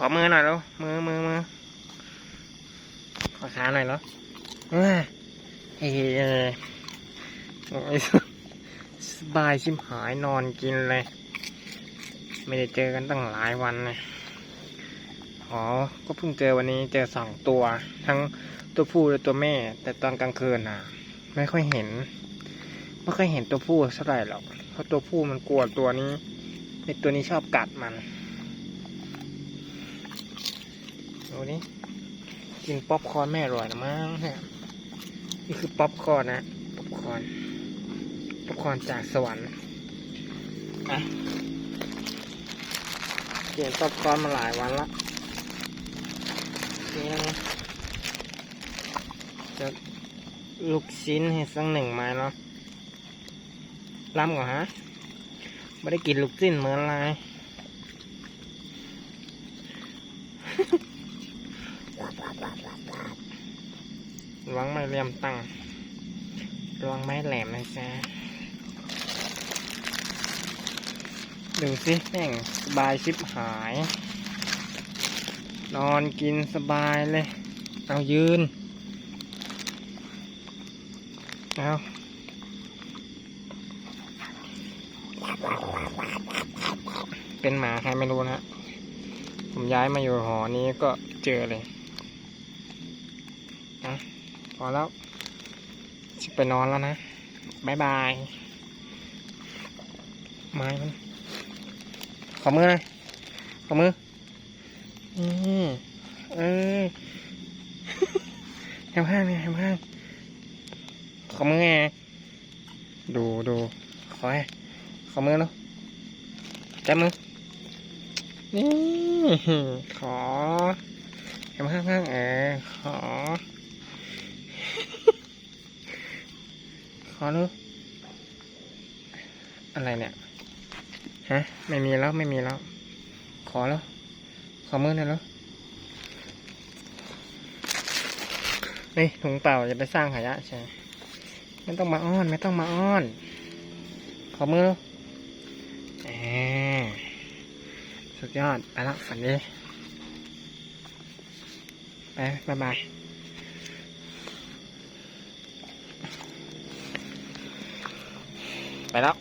ขอมือหน่อยแล้วมือมือมือขอขาหน่อยแล้วเฮ้ยเฮ้ยสบายชิมหายนอนกินเลย ไม่ได้เจอกันตั้งหลายวันเลยอ๋อ ก็เพิ่งเจอวันนี้เจอสองตัว ทั้งตัวผู้และตัวแม่ แต่ตอนกลางคืนน่ะ ไม่ค่อยเห็น ไม่ค่อยเห็นตัวผู้เท่าไหร่หรอก เพราะตัวผู้มันกลัวตัวนี้ไอตัวนี้ชอบกัดมัน ดูนี่กินป๊อปคอร์นแม่อร่อยนะมั้งเนี่ยนี่คือป๊อปคอร์นนะป๊อปคอร์นป๊อปคอร์นจากสวรรค์อะเขียนป๊อปคอร์นมาหลายวันละนี่นะจะลูกชิ้นให้สักหนึ่งไม้เนาะล้ำก่อนฮะไม่ได้กินลูกชิ้นเหมือนไร ระวังไม่เหลี่ยมตั้งระวังไม้แหลมนะจ๊ะดูสิแม่งสบายชิบหาย นอนกินสบายเลย เอายืน เอาเป็นหมาใครไม่รู้นะ ผมย้ายมาอยู่หอนี้ก็เจอเลยอะ พอแล้วจะไปนอนแล้วนะบายบายไม้มันขอมือหน่อยขอมือนี่เออแฮมข้างเนี่ยแฮมข้างขอมือไงดูดูขอให้ขอมือเนาะจับมือนี่ขอแฮมข้างข้างๆเออขอ ขอดูอะไรเนี่ย ฮะ ไม่มีแล้วไม่มีแล้ว ขอแล้ว ขอมือหน่อยแล้วนี่ถุงเปล่าจะไปสร้างขยะใช่ ไม่ต้องมาอ้อน ไม่ต้องมาอ้อน ขอมือแล้วแหมสุดยอด ไปละฝันดี ไปบายบาย ไปแล้ว